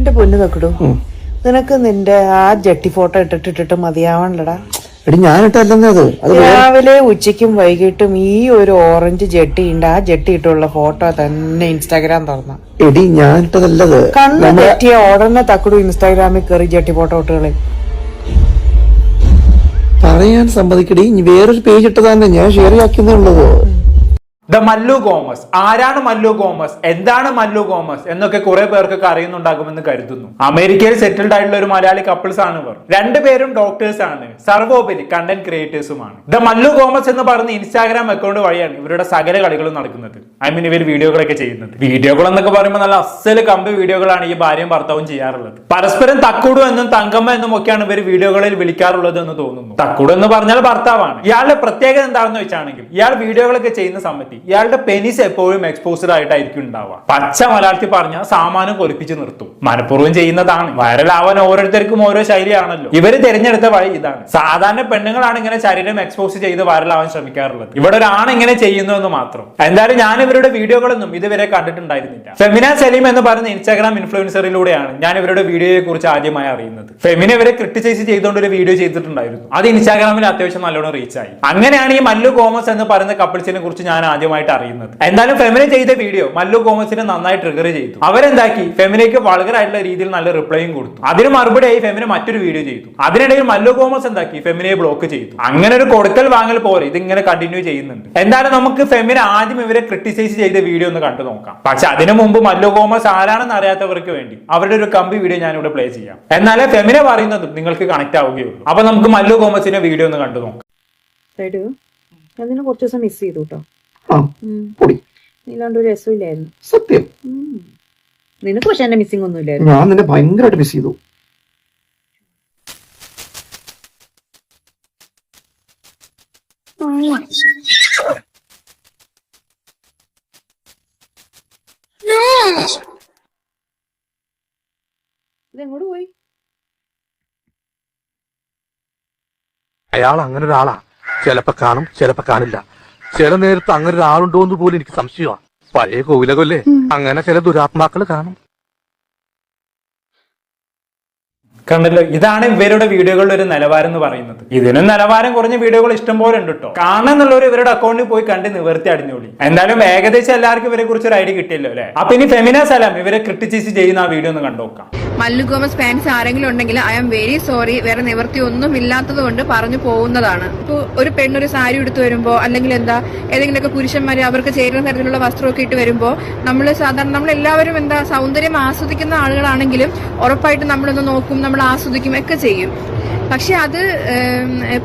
എന്റെ പൊന്നു നോക്കിടൂ നിനക്ക് നിന്റെ ആ ജട്ടി ഫോട്ടോ ഇട്ടിട്ടിട്ടിട്ട് മതിയാവണല്ലടാ എടി ഞാനിട്ടല്ലെന്നേ അത്. അത് രാവിലെ ഉച്ചയ്ക്കും വൈകിട്ടും ഈ ഒരു ഓറഞ്ച് ജട്ടി ഉണ്ട്. ആ ജട്ടി ഇട്ടുള്ള ഫോട്ടോ തന്നെ ഇൻസ്റ്റാഗ്രാം തുറന്ന. എടി ഞാൻ കണ്ണു തെറ്റിയ ഉടനെ തക്കടു ഇൻസ്റ്റാഗ്രാമിൽ കയറി ജട്ടി ഫോട്ടോ ഇട്ടുകളെ. പറയാൻ സമ്മതിക്കടി. വേറൊരു പേജ് ഇട്ടതാണ് ഞാൻ ഷെയർ ആക്കുന്നേ ഉള്ളത് ദ മല്ലു ഗോമസ്. ആരാണ് മല്ലു ഗോമസ്? എന്താണ് മല്ലു ഗോമസ്? എന്നൊക്കെ കുറെ പേർക്കൊക്കെ അറിയുന്നുണ്ടാകുമെന്ന് കരുതുന്നു. അമേരിക്കയിൽ സെറ്റിൽഡ് ആയിട്ടുള്ള ഒരു മലയാളി കപ്പിൾസ് ആണ് ഇവർ. രണ്ടുപേരും ഡോക്ടേഴ്സ് ആണ്. സർവോപരി കണ്ടന്റ് ക്രിയേറ്റേഴ്സുമാണ് ദ മല്ലു ഗോമസ് എന്ന് പറഞ്ഞ ഇൻസ്റ്റാഗ്രാം അക്കൗണ്ട് വഴിയാണ് ഇവരുടെ സകല കളികളും നടക്കുന്നത്. ഐ മീൻ ഇവർ വീഡിയോകളൊക്കെ ചെയ്യുന്നത്. വീഡിയോകൾ എന്നൊക്കെ പറയുമ്പോൾ നല്ല അസൽ കമ്പ് വീഡിയോകളാണ് ഈ ഭാര്യയും ഭർത്താവും ചെയ്യാറുള്ളത്. പരസ്പരം തക്കുടു എന്നും തങ്കമ്മ എന്നും ഒക്കെയാണ് ഇവർ വീഡിയോകളിൽ വിളിക്കാറുള്ളത് എന്ന് തോന്നുന്നു. തക്കുടു എന്ന് പറഞ്ഞാൽ ഭർത്താവാണ്. ഇയാളുടെ പ്രത്യേകത എന്താണെന്ന് വെച്ചാണെങ്കിൽ ഇയാൾ വീഡിയോകളൊക്കെ ചെയ്യുന്ന സമയത്ത് ഇയാളുടെ പെനിസ് എപ്പോഴും എക്സ്പോസ്ഡ് ആയിട്ടായിരിക്കും ഉണ്ടാവുക. പച്ച മലയാളത്തിൽ പറഞ്ഞാൽ സാമാനം കൊലിപ്പിച്ച് നിർത്തും. മനഃപൂർവം ചെയ്യുന്നതാണ്. വൈറലാവാൻ ഓരോരുത്തർക്കും ഓരോ ശൈലിയാണല്ലോ. ഇവർ തിരഞ്ഞെടുത്ത വഴി ഇതാണ്. സാധാരണ പെണ്ണുങ്ങളാണ് ഇങ്ങനെ ശരീരം എക്സ്പോസ് ചെയ്ത് വൈറലാവാൻ ശ്രമിക്കാറുള്ളത്. ഇവിടെ ഒരാണ് ഇങ്ങനെ ചെയ്യുന്നു എന്ന് മാത്രം. എന്തായാലും ഞാൻ ഇവരുടെ വീഡിയോകളൊന്നും ഇതുവരെ കണ്ടിട്ടുണ്ടായിരുന്നില്ല. ഫെമിന സലീം എന്ന് പറയുന്ന ഇൻസ്റ്റാഗ്രാം ഇൻഫ്ലുവൻസറിലൂടെയാണ് ഞാൻ ഇവരുടെ വീഡിയോയെ കുറിച്ച് ആദ്യമായി അറിയുന്നത്. ഫെമിന ഇവരെ ക്രിട്ടിസൈസ് ചെയ്തുകൊണ്ട് ഒരു വീഡിയോ ചെയ്തിട്ടുണ്ടായിരുന്നു. അത് ഇൻസ്റ്റാഗ്രാമിൽ അത്യാവശ്യം നല്ലോണം റീച്ച് ആയി. അങ്ങനെയാണ് ഈ മല്ലു കോമസ് എന്ന് പറയുന്ന കപ്പിൾസിനെ കുറിച്ച് ഞാൻ ആദ്യമായിട്ട് അറിയുന്നത്. എന്തായാലും ഫെമിന ചെയ്ത വീഡിയോ മല്ലു കോമസിനെ നന്നായി ട്രിഗർ ചെയ്തു. അവരെന്താക്കി? ഫെമിനയ്ക്ക് വളരെ ആയിട്ടുള്ള രീതിയിൽ നല്ല റിപ്ലൈയും കൊടുത്തു. അതിന് മറുപടിയായി ഫെമിന മറ്റൊരു വീഡിയോ ചെയ്തു. അതിനിടയിൽ മല്ലു കോമസ് എന്താക്കി? ഫെമിനയെ ബ്ലോക്ക് ചെയ്തു. അങ്ങനെ ഒരു കൊടുക്കൽ വാങ്ങൽ പോലെ ഇതിങ്ങനെ കണ്ടിന്യൂ ചെയ്യുന്നുണ്ട്. എന്തായാലും നമുക്ക് ഫെമിന ആദ്യം ഇവരെ ക്രിട്ടിസൈസ് ചെയ്ത വീഡിയോ ഒന്ന് കണ്ടു നോക്കാം. പക്ഷെ അതിനു മുമ്പ് മല്ലു കോമസ് ആരാണെന്ന് അറിയാത്തവർക്ക് വേണ്ടി അവരുടെ ഒരു കമ്പി വീഡിയോ ഞാൻ ഇവിടെ പ്ലേ ചെയ്യാം. എന്നാലേ ഫെമിന പറയുന്നതും നിങ്ങൾക്ക് കണക്ട് ആവുകയുള്ളൂ. അപ്പൊ നമുക്ക് മല്ലു കോമസിന്റെ വീഡിയോ ഒന്ന് കണ്ടു നോക്കാം. ഞാൻ നിന്നെ കുറച്ച് ദിവസം മിസ് ചെയ്തു കേട്ടോ ആ പൊടി. രസമില്ലായിരുന്നു. സത്യം. നിനക്ക് പക്ഷെ എന്റെ മിസ്സിംഗ് ഒന്നും ഇല്ലായിരുന്നു ഞാൻ നിന്നെ ഭയങ്കരമായിട്ട് മിസ് ചെയ്തു. പോയി? അയാൾ അങ്ങനെ ഒരാളാ ചിലപ്പോ കാണും ചിലപ്പോ കാണില്ല. ചില നേരത്ത് അങ്ങനെ ഒരാളുണ്ടോ എന്ന് പോലും എനിക്ക് സംശയമാണ്. പഴയ കോവിലകല്ലേ? അങ്ങനെ ചില ദുരാത്മാക്കൾ കാണും. കണ്ടല്ലോ? ഇതാണ് ഇവരുടെ വീഡിയോകളുടെ ഒരു നിലവാരം എന്ന് പറയുന്നത്. ഇതിനും നിലവാരം കുറഞ്ഞ വീഡിയോകൾ ഇഷ്ടം പോലെ ഉണ്ട് കേട്ടോ കാണാന്നുള്ളവർ ഇവരുടെ അക്കൗണ്ടിൽ പോയി കണ്ട് നിവർത്തി അടിഞ്ഞോളി. എന്തായാലും ഏകദേശം എല്ലാവർക്കും ഇവരെ കുറിച്ച് ഒരു ഐഡിയ കിട്ടിയല്ലോ അല്ലെ? അപ്പൊ ഇനി ഫെമിന സലാം ഇവരെ ക്രിട്ടിസൈസ് ചെയ്യുന്ന ആ വീഡിയോ ഒന്ന് കണ്ടു നോക്കാം. മല്ലു ഗോമസ് ഫാൻസ് ആരെങ്കിലും ഉണ്ടെങ്കിൽ ഐ ആം വെരി സോറി വേറെ നിവർത്തി ഒന്നും ഇല്ലാത്തത് കൊണ്ട് പറഞ്ഞു പോകുന്നതാണ്. ഇപ്പൊ ഒരു പെണ്ണൊരു സാരി എടുത്തു വരുമ്പോ അല്ലെങ്കിൽ എന്താ ഏതെങ്കിലുമൊക്കെ പുരുഷന്മാര് അവർക്ക് ചേരുന്ന തരത്തിലുള്ള വസ്ത്രമൊക്കെ ഇട്ട് വരുമ്പോൾ നമ്മൾ സാധാരണ നമ്മൾ എല്ലാവരും എന്താ സൗന്ദര്യം ആസ്വദിക്കുന്ന ആളുകളാണെങ്കിലും ഉറപ്പായിട്ടും നമ്മളൊന്ന് നോക്കും നമ്മൾ ആസ്വദിക്കും ഒക്കെ ചെയ്യും. പക്ഷെ അത്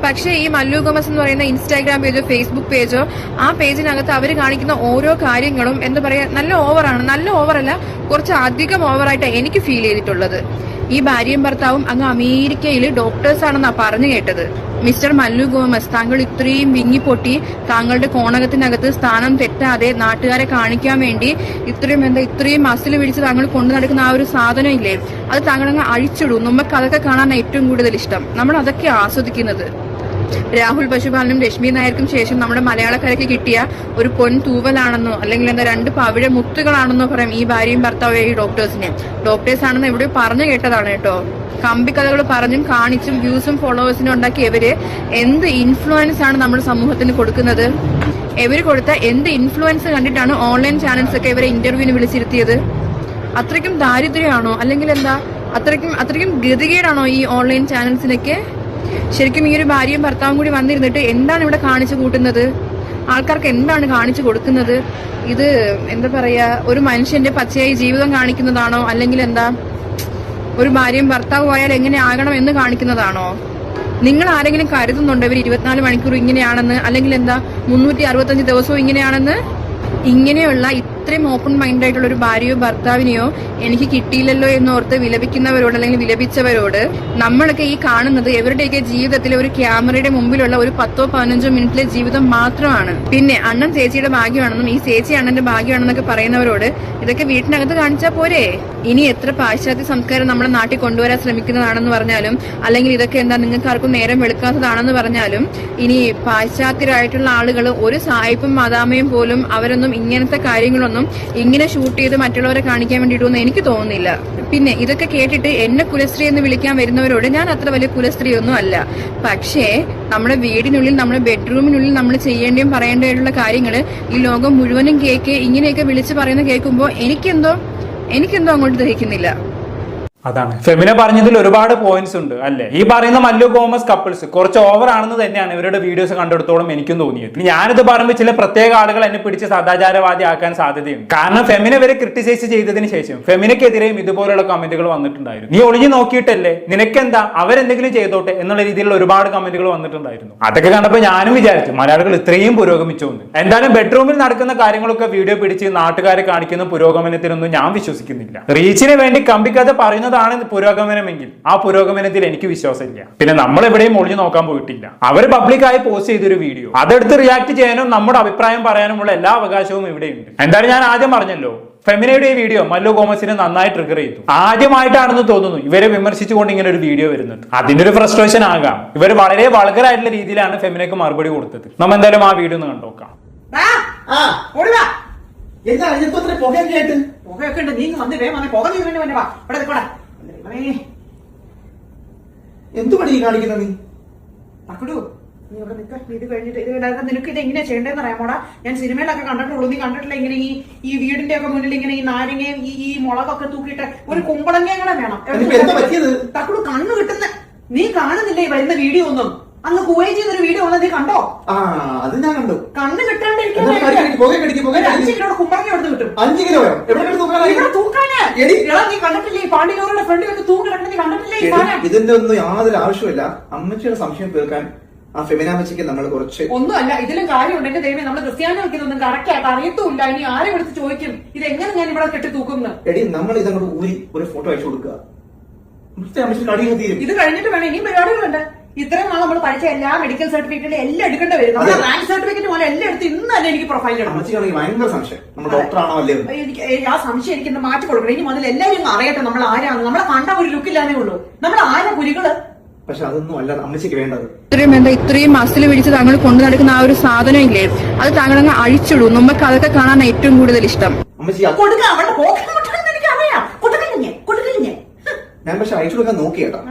പക്ഷെ ഈ മല്ലു ഗോമസ് എന്ന് പറയുന്ന ഇൻസ്റ്റാഗ്രാം പേജോ ഫേസ്ബുക്ക് പേജോ ആ പേജിനകത്ത് അവർ കാണിക്കുന്ന ഓരോ കാര്യങ്ങളും എന്താ പറയുക നല്ല ഓവറാണ്. നല്ല ഓവറല്ല കുറച്ച് അധികം ഓവറായിട്ട് എനിക്ക് ഫീൽ ചെയ്തിട്ടുള്ളത്. ഈ ഭാര്യയും ഭർത്താവും അങ്ങ് അമേരിക്കയിൽ ഡോക്ടേഴ്സ് ആണെന്നാ പറഞ്ഞു കേട്ടത്. മിസ്റ്റർ മല്ലു ഗോമസ് താങ്കൾ ഇത്രയും വിങ്ങിപ്പൊട്ടി താങ്കളുടെ കോണകത്തിനകത്ത് സ്ഥാനം തെറ്റാതെ നാട്ടുകാരെ കാണിക്കാൻ വേണ്ടി ഇത്രയും എന്താ ഇത്രയും മസിൽ പിടിച്ച് താങ്കൾ കൊണ്ടു നടക്കുന്ന ആ ഒരു സാധനം ഇല്ലേ അത് താങ്കൾ അങ്ങ് അഴിച്ചിടും. നമുക്ക് അതൊക്കെ കാണാൻ ഏറ്റവും കൂടുതൽ ഇഷ്ടം. നമ്മൾ അതൊക്കെ ആസ്വദിക്കുന്നത്. രാഹുൽ പശുപാലനും രശ്മി നായർക്കും ശേഷം നമ്മുടെ മലയാളക്കരയ്ക്ക് കിട്ടിയ ഒരു പൊൻ തൂവലാണെന്നോ അല്ലെങ്കിൽ എന്താ രണ്ട് പവിഴ മുത്തുകളാണെന്നോ പറയാം ഈ ഭാര്യയും ഭർത്താവും ഈ ഡോക്ടേഴ്സിനെ. ഡോക്ടേഴ്സ് ആണെന്ന് എവിടെ പറഞ്ഞു കേട്ടതാണ് കേട്ടോ. കമ്പിക്കഥകൾ പറഞ്ഞും കാണിച്ചും വ്യൂസും ഫോളോവേഴ്സിനും ഉണ്ടാക്കിയ ഇവർ എന്ത് ഇൻഫ്ലുവൻസ് ആണ് നമ്മുടെ സമൂഹത്തിന് കൊടുക്കുന്നത്? ഇവർ കൊടുത്ത എന്ത് ഇൻഫ്ലുവൻസ് കണ്ടിട്ടാണ് ഓൺലൈൻ ചാനൽസ് ഒക്കെ ഇവരെ ഇന്റർവ്യൂവിന് വിളിച്ചിരുത്തിയത്? അത്രയ്ക്കും ദാരിദ്ര്യമാണോ? അല്ലെങ്കിൽ എന്താ? അത്രയ്ക്കും അത്രയ്ക്കും ഗതികേടാണോ ഈ ഓൺലൈൻ ചാനൽസിനൊക്കെ ശരിക്കും ഈ ഒരു ഭാര്യയും ഭർത്താവും കൂടി വന്നിരുന്നിട്ട് എന്താണ് ഇവിടെ കാണിച്ചു കൂട്ടുന്നത്? ആൾക്കാർക്ക് എന്താണ് കാണിച്ചു കൊടുക്കുന്നത്? ഇത് എന്താ പറയാ ഒരു മനുഷ്യന്റെ പച്ചയായി ജീവിതം കാണിക്കുന്നതാണോ? അല്ലെങ്കിൽ എന്താ ഒരു ഭാര്യയും ഭർത്താവും ആയാൽ എങ്ങനെ ആകണം എന്ന് കാണിക്കുന്നതാണോ? നിങ്ങൾ ആരെങ്കിലും കരുതുന്നുണ്ടോ? ഇവർ ഇരുപത്തിനാല് മണിക്കൂർ ഇങ്ങനെയാണെന്ന്? അല്ലെങ്കിൽ എന്താ മുന്നൂറ്റി അറുപത്തഞ്ച് ദിവസവും ഇങ്ങനെയാണെന്ന്? ഇങ്ങനെയുള്ള ഇത്രയും ഓപ്പൺ മൈൻഡ് ആയിട്ടുള്ള ഒരു ഭാര്യയോ ഭർത്താവിനെയോ എനിക്ക് കിട്ടിയില്ലല്ലോ എന്നോർത്ത് വിലപിക്കുന്നവരോട് അല്ലെങ്കിൽ വിലപിച്ചവരോട് നമ്മളൊക്കെ ഈ കാണുന്നത് ഇവരുടെയൊക്കെ ജീവിതത്തിലെ ഒരു ക്യാമറയുടെ മുമ്പിലുള്ള ഒരു പത്തോ പതിനഞ്ചോ മിനിറ്റിലെ ജീവിതം മാത്രമാണ്. പിന്നെ അണ്ണൻ ചേച്ചിയുടെ ഭാഗ്യമാണെന്നും ഈ ചേച്ചി അണ്ണന്റെ ഭാഗ്യമാണെന്നൊക്കെ പറയുന്നവരോട് ഇതൊക്കെ വീട്ടിനകത്ത് കാണിച്ചാൽ പോരെ? ഇനി എത്ര പാശ്ചാത്യ സംസ്കാരം നമ്മുടെ നാട്ടിൽ കൊണ്ടുവരാൻ ശ്രമിക്കുന്നതാണെന്ന് പറഞ്ഞാലും അല്ലെങ്കിൽ ഇതൊക്കെ എന്താ നിങ്ങൾക്ക് ആർക്കും നേരം വെളുക്കാത്തതാണെന്ന് പറഞ്ഞാലും ഇനി പാശ്ചാത്യരായിട്ടുള്ള ആളുകൾ ഒരു സായിപ്പും മാതാമയും പോലും അവരൊന്നും ഇങ്ങനത്തെ കാര്യങ്ങളൊന്നും വേണ്ടിയിട്ടൊന്നും ഇങ്ങനെ ഷൂട്ട് ചെയ്ത് മറ്റുള്ളവരെ കാണിക്കാൻ വേണ്ടിയിട്ടൊന്നും എനിക്ക് തോന്നുന്നില്ല. പിന്നെ ഇതൊക്കെ കേട്ടിട്ട് എന്നെ കുലസ്ത്രീ എന്ന് വിളിക്കാൻ വരുന്നവരോട് ഞാൻ അത്ര വലിയ കുലസ്ത്രീ ഒന്നും അല്ല. പക്ഷേ നമ്മുടെ വീടിനുള്ളിൽ നമ്മുടെ ബെഡ്റൂമിനുള്ളിൽ നമ്മൾ ചെയ്യേണ്ടിയും പറയേണ്ടതായിട്ടുള്ള കാര്യങ്ങൾ ഈ ലോകം മുഴുവനും കേക്ക് ഇങ്ങനെയൊക്കെ വിളിച്ച് പറയുന്ന കേൾക്കുമ്പോൾ എനിക്കെന്തോ എനിക്കെന്തോ അങ്ങോട്ട് ദഹിക്കുന്നില്ല. അതാണ്. ഫെമിന പറഞ്ഞതിൽ ഒരുപാട് പോയിന്റ്സ് ഉണ്ട് അല്ലേ? ഈ പറയുന്ന മല്ലു കോമസ് കപ്പിൾസ് കുറച്ച് ഓവർ ആണെന്ന് തന്നെയാണ് ഇവരുടെ വീഡിയോസ് കണ്ടെടുത്തോളം എനിക്കും തോന്നിയത്. ഞാനിത് പറയുമ്പോൾ ചില പ്രത്യേക ആളുകൾ എന്നെ പിടിച്ച് സദാചാരവാദി ആക്കാൻ സാധ്യതയുണ്ട്. കാരണം ഫെമിന വരെ ക്രിട്ടിസൈസ് ചെയ്തതിന് ശേഷം ഫെമിനക്കെതിരെയും ഇതുപോലുള്ള കമന്റുകൾ വന്നിട്ടുണ്ടായിരുന്നു. നീ ഒളിഞ്ഞു നോക്കിയിട്ടല്ലേ? നിനക്കെന്താ? അവരെന്തെങ്കിലും ചെയ്തോട്ടെ എന്നുള്ള രീതിയിലുള്ള ഒരുപാട് കമന്റുകൾ വന്നിട്ടുണ്ടായിരുന്നു. അതൊക്കെ കണ്ടപ്പോൾ ഞാനും വിചാരിച്ചു മലയാളികൾ ഇത്രയും പുരോഗമിച്ചു എന്തായാലും ബെഡ്റൂമിൽ നടക്കുന്ന കാര്യങ്ങളൊക്കെ വീഡിയോ പിടിച്ച് നാട്ടുകാരെ കാണിക്കുന്ന പുരോഗമനത്തിനൊന്നും ഞാൻ വിശ്വസിക്കുന്നില്ല. റീച്ചിന് വേണ്ടി കമ്പിക്കഥ പറയുന്നതാണ് പുരോഗമനമെങ്കിൽ. ആ പുരോഗമനത്തിൽ എനിക്ക് വിശ്വാസമില്ല. പിന്നെ നമ്മൾ എവിടെയും ഒളിഞ്ഞു നോക്കാൻ പോയിട്ടില്ല. അവർ പബ്ലിക്കായി പോസ്റ്റ് ചെയ്തൊരു വീഡിയോ അതെടുത്ത് റിയാക്ട് ചെയ്യാനും നമ്മുടെ അഭിപ്രായം പറയാനുമുള്ള എല്ലാ അവകാശവും ഇവിടെയുണ്ട്. എന്തായാലും ഞാൻ ആദ്യം പറഞ്ഞല്ലോ ഫെമിനയുടെ ഈ വീഡിയോ മല്ലു കോമസിനെ നന്നായി ട്രിഗർ ചെയ്തു. ആദ്യമായിട്ടാണെന്ന് തോന്നുന്നു ഇവരെ വിമർശിച്ചുകൊണ്ട് ഇങ്ങനെ ഒരു വീഡിയോ വരുന്നത്. അതിന്റെ ഒരു ഫ്രസ്ട്രേഷൻ ആകാം. ഇവർ വളരെ വളകരായിട്ടുള്ള രീതിയിലാണ് ഫെമിനയ്ക്ക് മറുപടി കൊടുത്തത്. നമ്മൾ എന്തായാലും ആ വീഡിയോ ഒന്ന് കണ്ടോക്കാം എന്താ പുകയൊക്കെ ഉണ്ട്. നീ വന്ന് വേ വന്നേ പുക നീ വേണ്ടി വാ. ഇവിടെ. എന്തു പണി കാണിക്കുന്ന നീ? തക്കടു നീ ഇവിടെ നിൽക്ക. നീ ഇത് കഴിഞ്ഞിട്ട് ഇത് ഇടാതെ നിനക്ക് ഇത് എങ്ങനെയാ ചെയ്യേണ്ടതെന്ന് അറിയാമോടാ. ഞാൻ സിനിമയിലൊക്കെ കണ്ടിട്ടുള്ളൂ. നീ കണ്ടിട്ടില്ല ഇങ്ങനെ ഈ ഈ വീടിന്റെ ഒക്കെ മുന്നിൽ ഇങ്ങനെ ഈ നാരങ്ങയും ഈ ഈ മുളകൊക്കെ തൂക്കിയിട്ട് ഒരു കുമ്പളങ്ങയും കൂടെ വേണം? തക്കടു കണ്ണ് കിട്ടുന്ന നീ കാണുന്നില്ലേ വരുന്ന വീഡിയോ ഒന്നും? അന്ന് കുവൈറ്റ് ചെയ്തൊരു വീഡിയോ ഉള്ളത് കണ്ടോ? ആ അത് ഞാൻ കണ്ടു. കണ്ണ് കിട്ടാണ്ടിരിക്കാൻ എടുത്ത് കിട്ടും. അഞ്ച് കിലോ നീ കണ്ടിട്ടില്ലേ? ഈ തൂക്കി നീ കണ്ടിട്ടില്ലേ ഇതിന്റെ ഒന്നും യാതൊരു ആവശ്യമില്ല അമ്മച്ചിയുടെ സംശയം തീർക്കാൻ ആ ഫെമിനാമച്ചിക്ക് നമ്മൾ കുറച്ച് ഒന്നുമല്ല ഇതിലും കാര്യമുണ്ട്. എന്റെ ദൈവം നമ്മൾ ക്രിസ്ത്യാനികൾക്ക് ഇതൊന്നും കറക്റ്റ് ആയിട്ട് അറിയത്തുമില്ല. ഇനി ആരെ എടുത്ത് ചോദിക്കും? ഇത് എങ്ങനെ ഞാൻ ഇവിടെ കെട്ടി തൂക്കുന്നു എടി നമ്മൾ ഇതങ്ങോട്ട് ഊരി ഒരു ഫോട്ടോ അയച്ചു കൊടുക്കുക. ഇത് കഴിഞ്ഞിട്ട് വേണം ഇനിയും പരിപാടികളുണ്ട് ഇത്രയും നാൾ നമ്മൾ പഠിച്ച എല്ലാ മെഡിക്കൽ സർട്ടിഫിക്കറ്റും എല്ലാം എടുക്കേണ്ടി വരും. നമ്മുടെ റാങ്ക് സർട്ടിഫിക്കറ്റ് പോലെ എല്ലാം എടുത്ത് ഇന്ന് തന്നെ എനിക്ക് പ്രൊഫൈൽ ഇടണം. അമ്മച്ചിക്കാണെങ്കിൽ ഭയങ്കര സംശയം. നമ്മൾ ഡോക്ടറാണോ അല്ലേ. എനിക്ക് ആ സംശയം എനിക്ക് ഇന്ന് മാറ്റി കൊടുക്കണം. ഇനി മുതൽ എല്ലാവരും അറിയട്ടെ നമ്മൾ ആരാണ് നമ്മളെ കണ്ട ഒരു ലുക്കില്ലാന്നേ ഉള്ളൂ. നമ്മൾ ആരാ പുലികൾ പക്ഷെ അതൊന്നും അല്ല അമ്മച്ചിക്ക് വേണ്ടത്. ഇത്രയും എന്താ ഇത്രയും മസിൽ പിടിച്ച് താങ്കൾ കൊണ്ടു നടക്കുന്ന ആ ഒരു സാധനം ഇല്ലേ അത് താങ്കൾ അങ്ങ് അഴിച്ചിടും. നമുക്ക് അതൊക്കെ കാണാൻ ഏറ്റവും കൂടുതൽ ഇഷ്ടം. അമ്മച്ചി അത് കൊടുക്ക അവളുടെ പോക്കറ്റ് മുട്ടാണെന്ന് എനിക്ക് അറിയാം കൊടുക്കലിഞ്ഞേ ഞാൻ പക്ഷെ അയച്ചു കൊടുക്കാൻ നോക്കി കേട്ടോ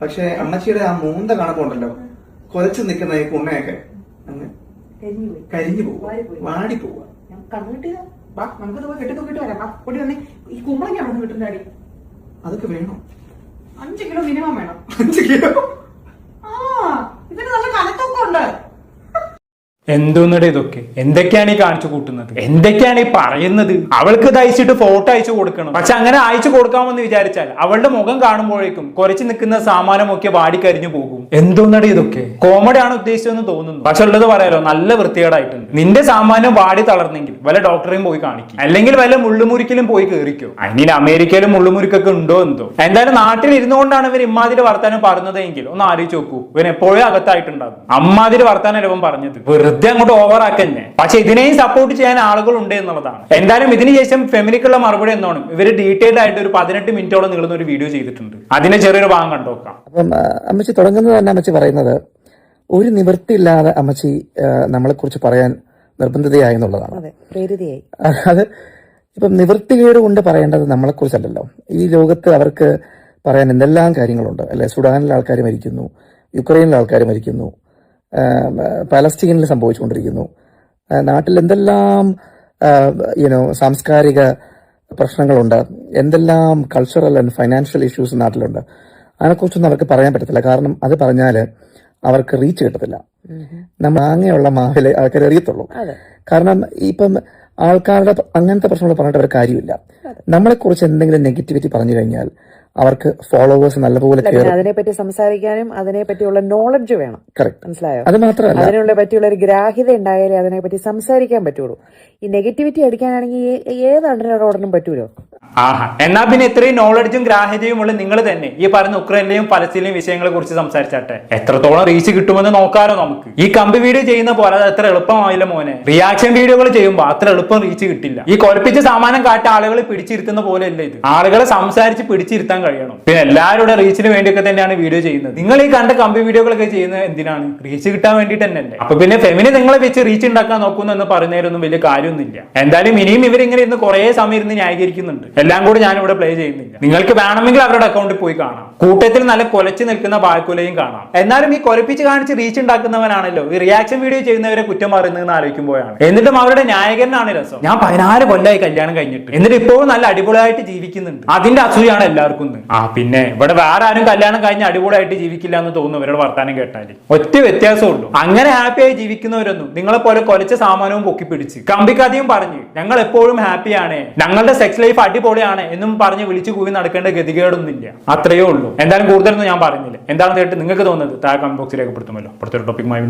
പക്ഷെ അമ്മച്ചിയുടെ ആ മൂന്ത കണക്കുണ്ടല്ലോ കൊലച്ചു നിൽക്കുന്ന ഈ കുണ്ണയൊക്കെ അങ്ങ് കരിഞ്ഞു പോവുക വാടി പോവുക നമുക്ക് കെട്ടി തൂക്കിട്ട് വരാം. പൊടി വന്നേ. ഈ കുമ്പളങ്ങ അവിടെ നിന്ന് കിട്ടുന്ന അടി അതൊക്കെ വേണം? അഞ്ച് കിലോ മിനിമം വേണം. അഞ്ച് കിലോ ആ ഇതിന് നല്ല കനത്തൊക്കെ ഉണ്ട് എന്തോന്നടെ ഇതൊക്കെ? എന്തൊക്കെയാണ് ഈ കാണിച്ചു കൂട്ടുന്നത്? എന്തൊക്കെയാണ് ഈ പറയുന്നത്? അവൾക്ക് ഇത് അയച്ചിട്ട് ഫോട്ടോ അയച്ചു കൊടുക്കണം. പക്ഷെ അങ്ങനെ അയച്ചു കൊടുക്കാമെന്ന് വിചാരിച്ചാൽ അവളുടെ മുഖം കാണുമ്പോഴേക്കും കുറച്ച് നിൽക്കുന്ന സാമാനമൊക്കെ വാടിക്കരിഞ്ഞു പോകും. എന്തോന്നടെ ഇതൊക്കെ? കോമഡി ആണ് ഉദ്ദേശിച്ചതെന്ന് തോന്നുന്നു. പക്ഷെ ഉള്ളത് പറയാലോ നല്ല വൃത്തികേടായിട്ടുണ്ട്. നിന്റെ സാമാനം വാടി തളർന്നെങ്കിൽ വല്ല ഡോക്ടറെയും പോയി കാണിക്കും. അല്ലെങ്കിൽ വല്ല മുള്ളുമുറിക്കലും പോയി കയറിക്കോ അതിന് അമേരിക്കയിലും മുള്ളുമുറിക്കൊക്കെ ഉണ്ടോ എന്തോ? എന്തായാലും നാട്ടിൽ ഇരുന്നുകൊണ്ടാണ് ഇവർ ഇമ്മാതിരി വർത്താനം പറഞ്ഞതെങ്കിൽ ഒന്ന് ആലോചിച്ച് നോക്കൂ. ഇവൻ എപ്പോഴും അകത്തായിട്ടുണ്ടാകും. അമ്മാതിരി വർത്താനം ഇവൻ പറഞ്ഞത്? വെറുതെ അങ്ങോട്ട് ഓവറാക്കന്നെ പക്ഷെ ഇതിനെയും സപ്പോർട്ട് ചെയ്യാൻ ആളുകൾ ഉണ്ട് എന്നുള്ളതാണ്. എന്തായാലും ഇതിനുശേഷം ഫെമിനിക്കുള്ള മറുപടി എന്നോണം ഇവർ ഡീറ്റെയിൽഡ് ആയിട്ട് ഒരു പതിനെട്ട് മിനിറ്റോളം നീളുന്ന ഒരു വീഡിയോ ചെയ്തിട്ടുണ്ട്. അതിന്റെ ചെറിയൊരു ഭാഗം കണ്ടുനോക്കാം അപ്പം ആ, അമ്മച്ചി തുടങ്ങുന്നത് തന്നെ അമ്മച്ചി പറയുന്നത് ഒരു നിവൃത്തിയില്ലാതെ അമ്മച്ചി നമ്മളെ കുറിച്ച് പറയാൻ നിർബന്ധിതയായി എന്നുള്ളതാണ്. അതെ പ്രേരിതയായി. അത് ഇപ്പം നിവൃത്തികേട് കൊണ്ട് പറയേണ്ടത് നമ്മളെക്കുറിച്ചല്ലല്ലോ. ഈ ലോകത്ത് അവർക്ക് പറയാൻ എന്തെല്ലാം കാര്യങ്ങളുണ്ട്? അല്ലെ സുഡാനിലെ ആൾക്കാർ മരിക്കുന്നു യുക്രൈനിലെ ആൾക്കാർ മരിക്കുന്നു പലസ്തീനിൽ സംഭവിച്ചുകൊണ്ടിരിക്കുന്നു. നാട്ടിൽ എന്തെല്ലാം യുനോ സാംസ്കാരിക പ്രശ്നങ്ങളുണ്ട് എന്തെല്ലാം കൾച്ചറൽ ആൻഡ് ഫൈനാൻഷ്യൽ ഇഷ്യൂസ് നാട്ടിലുണ്ട് അതിനെക്കുറിച്ചൊന്നും അവർക്ക് പറയാൻ പറ്റത്തില്ല. കാരണം അത് പറഞ്ഞാൽ അവർക്ക് റീച്ച് കിട്ടത്തില്ല. നമ്മൾ അങ്ങനെയുള്ള മാവിലെ ആൾക്കാർ അറിയത്തുള്ളൂ. കാരണം ഇപ്പം ആൾക്കാരുടെ അങ്ങനത്തെ പ്രശ്നങ്ങൾ പറഞ്ഞിട്ട് അവർ കാര്യമില്ല. നമ്മളെക്കുറിച്ച് എന്തെങ്കിലും നെഗറ്റിവിറ്റി പറഞ്ഞു കഴിഞ്ഞാൽ അവർക്ക് ഫോളോവേഴ്സ് നല്ലപോലെ അതിനെപ്പറ്റി സംസാരിക്കാനും അതിനെ പറ്റിയുള്ള നോളജ് വേണം. കറക്റ്റ് മനസ്സിലായോ? അത് മാത്രമല്ല അതിനുള്ള പറ്റിയുള്ള ഒരു ഗ്രാഹ്യത ഉണ്ടായാലേ അതിനെപ്പറ്റി സംസാരിക്കാൻ പറ്റുള്ളൂ. ഈ നെഗറ്റിവിറ്റി അടിക്കാനാണെങ്കിൽ ഏത് അണ്ടനോടനും പറ്റൂലോ? ആഹാ. എന്നാ പിന്നെ ഇത്രയും നോളജും ഗ്രാഹ്യതയും ഉള്ള നിങ്ങൾ തന്നെ ഈ പറഞ്ഞ ഉക്രൈനിലെയും പലസ്തീനിലെയും വിഷയങ്ങളെ കുറിച്ച് സംസാരിച്ചാട്ടെ. എത്രത്തോളം റീച്ച് കിട്ടുമെന്ന് നോക്കാലോ നമുക്ക്. ഈ കമ്പി വീഡിയോ ചെയ്യുന്ന പോലെ അത് എത്ര എളുപ്പമായില്ല മോനെ. റിയാക്ഷൻ വീഡിയോകൾ ചെയ്യുമ്പോൾ അത്ര എളുപ്പം റീച്ച് കിട്ടില്ല. ഈ കൊലപ്പിച്ച സാമാനം കാട്ട ആളുകളെ പിടിച്ചിരുത്തുന്ന പോലെയല്ല ഇത്. ആളുകളെ സംസാരിച്ച് പിടിച്ചിരുത്താൻ കഴിയണം. പിന്നെ എല്ലാവരുടെ റീച്ചിന് വേണ്ടിയൊക്കെ തന്നെയാണ് വീഡിയോ ചെയ്യുന്നത്. നിങ്ങൾ ഈ കണ്ട കമ്പി വീഡിയോകളൊക്കെ ചെയ്യുന്നത് എന്തിനാണ്? റീച്ച് കിട്ടാൻ വേണ്ടി തന്നെയല്ലേ അപ്പൊ പിന്നെ ഫെമിനി നിങ്ങളെ വെച്ച് റീച്ച് ഉണ്ടാക്കാൻ നോക്കുന്നു എന്ന് പറയുന്നതിലൊന്നും വലിയ കാര്യമൊന്നുമില്ല. എന്തായാലും ഇനിയും ഇവരിങ്ങനെ ഇന്ന് കുറെ സമയം ഇരുന്ന് ന്യായീകരിക്കുന്നുണ്ട്. എല്ലാം കൂടി ഞാൻ ഇവിടെ പ്ലേ ചെയ്യുന്നില്ല. നിങ്ങൾക്ക് വേണമെങ്കിൽ അവരുടെ അക്കൗണ്ടിൽ പോയി കാണാം. കൂട്ടത്തിൽ നല്ല കൊലച്ച് നിൽക്കുന്ന ബാക്കുലയും കാണാം. എന്നാലും ഈ കൊലപ്പിച്ച് കാണിച്ച് റീച്ച് ഉണ്ടാക്കുന്നവനാണല്ലോ. ഈ റിയാക്ഷൻ വീഡിയോ ചെയ്യുന്നവരെ കുറ്റം പറയുന്നതെന്ന് ആലോചിക്കുമ്പോഴാണ്. എന്നിട്ടും അവരുടെ ന്യായകനാണ് രസം. ഞാൻ പതിനാല് കൊല്ലമായി കല്യാണം കഴിഞ്ഞിട്ട്. എന്നിട്ട് ഇപ്പോഴും നല്ല അടിപൊളിയായിട്ട് ജീവിക്കുന്നുണ്ട്. അതിന്റെ അസൂയാണ് എല്ലാവർക്കും. ഇന്ന്. ആ പിന്നെ ഇവിടെ വേറെ ആരും കല്യാണം കഴിഞ്ഞ് അടിപൊളിയായിട്ട് ജീവിക്കില്ല എന്ന് തോന്നുന്നു ഇവരുടെ വർത്താനം കേട്ടാൽ. ഒറ്റ വ്യത്യാസമുള്ളൂ അങ്ങനെ ഹാപ്പിയായി ജീവിക്കുന്നവരൊന്നും നിങ്ങളെ പോലെ കൊലച്ച സാമാനവും പൊക്കി പിടിച്ച്. കമ്പിക്കഥയും പറഞ്ഞ് ഞങ്ങൾ എപ്പോഴും ഹാപ്പിയാണ് ഞങ്ങളുടെ സെക്സ് ലൈഫ് അടിപൊളിയാണ് എന്നും പറഞ്ഞ് വിളിച്ചു കൂവി നടക്കേണ്ട ഗതികേടൊന്നുമില്ല. അത്രയേ ഉള്ളൂ. എന്തായാലും കൂടുതലൊന്നും ഞാൻ പറഞ്ഞില്ല. എന്താണെന്ന് കേട്ട് നിങ്ങൾക്ക് തോന്നുന്നത് താഴെ കമന്റ് ബോക്സിൽ രേഖപ്പെടുത്തുമല്ലോ. അടുത്തൊരു ടോപ്പിക്കുമായി